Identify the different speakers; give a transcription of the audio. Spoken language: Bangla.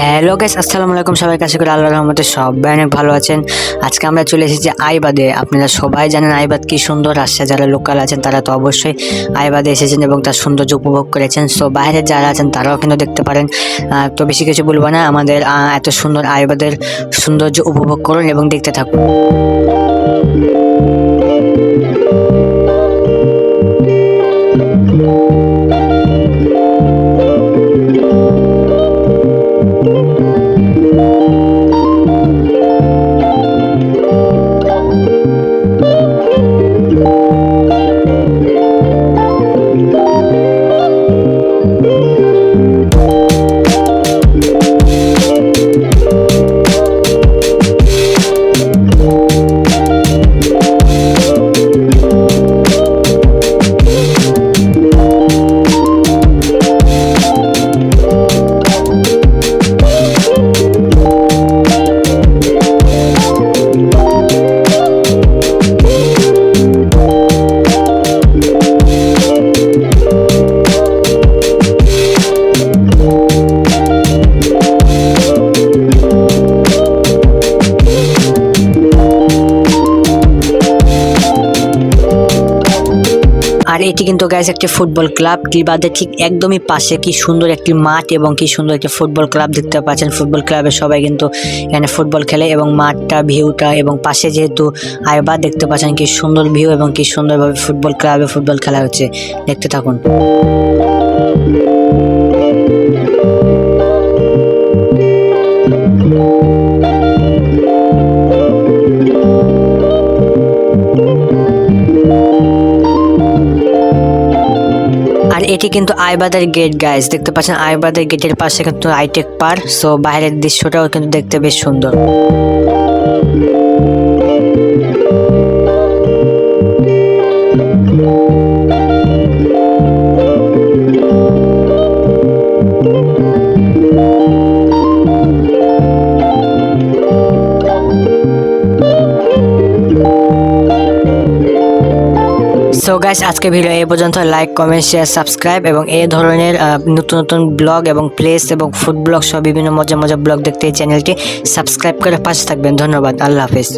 Speaker 1: হ্যালো গাইস আসসালামু আলাইকুম সবাই কাছে করে আল্লাহর রহমতে সবাই অনেক ভালো আছেন। আজকে আমরা চলে এসেছি আইবাদে। আপনারা সবাই জানেন আইবাদ কি সুন্দর আসছে, যারা লোকাল আছেন তারা তো অবশ্যই আইবাদে এসেছেন এবং তার সৌন্দর্য উপভোগ করেছেন। সো বাইরে যারা আছেন তারাও কিন্তু দেখতে পারেন। তো বেশি কিছু বলব না, আমাদের এত সুন্দর আইবাদের সৌন্দর্য উপভোগ করুন এবং দেখতে থাকুন। আর এটি কিন্তু গাইস একটি ফুটবল ক্লাব বাদে ঠিক একদমই পাশে। কি সুন্দর একটি মাঠ এবং কি সুন্দর একটি ফুটবল ক্লাব দেখতে পাচ্ছেন। ফুটবল ক্লাবে সবাই কিন্তু এখানে ফুটবল খেলে এবং মাঠটা ভিউটা এবং পাশে যেহেতু আয়বা দেখতে পাচ্ছেন, কি সুন্দর ভিউ এবং কি সুন্দরভাবে ফুটবল ক্লাবে ফুটবল খেলা হচ্ছে। দেখতে থাকুন। এটি কিন্তু আইবাদের গেট গাইজ দেখতে পাচ্ছেন আইবাদের গেটের পাশে কিন্তু আইটেক পার্ক সো বাইরের দৃশ্যটাও কিন্তু দেখতে বেশ সুন্দর। সো গাইস আজকে ভিডিও এই পর্যন্ত লাইক কমেন্ট শেয়ার সাবস্ক্রাইব এবং এই ধরনের নতুন নতুন ব্লগ এবং প্লেস এবং ফুড ব্লগ সহ বিভিন্ন মজা মজা ব্লগ দেখতে এই চ্যানেলটি সাবস্ক্রাইব করে পাশে থাকবেন। ধন্যবাদ। আল্লাহ হাফেজ।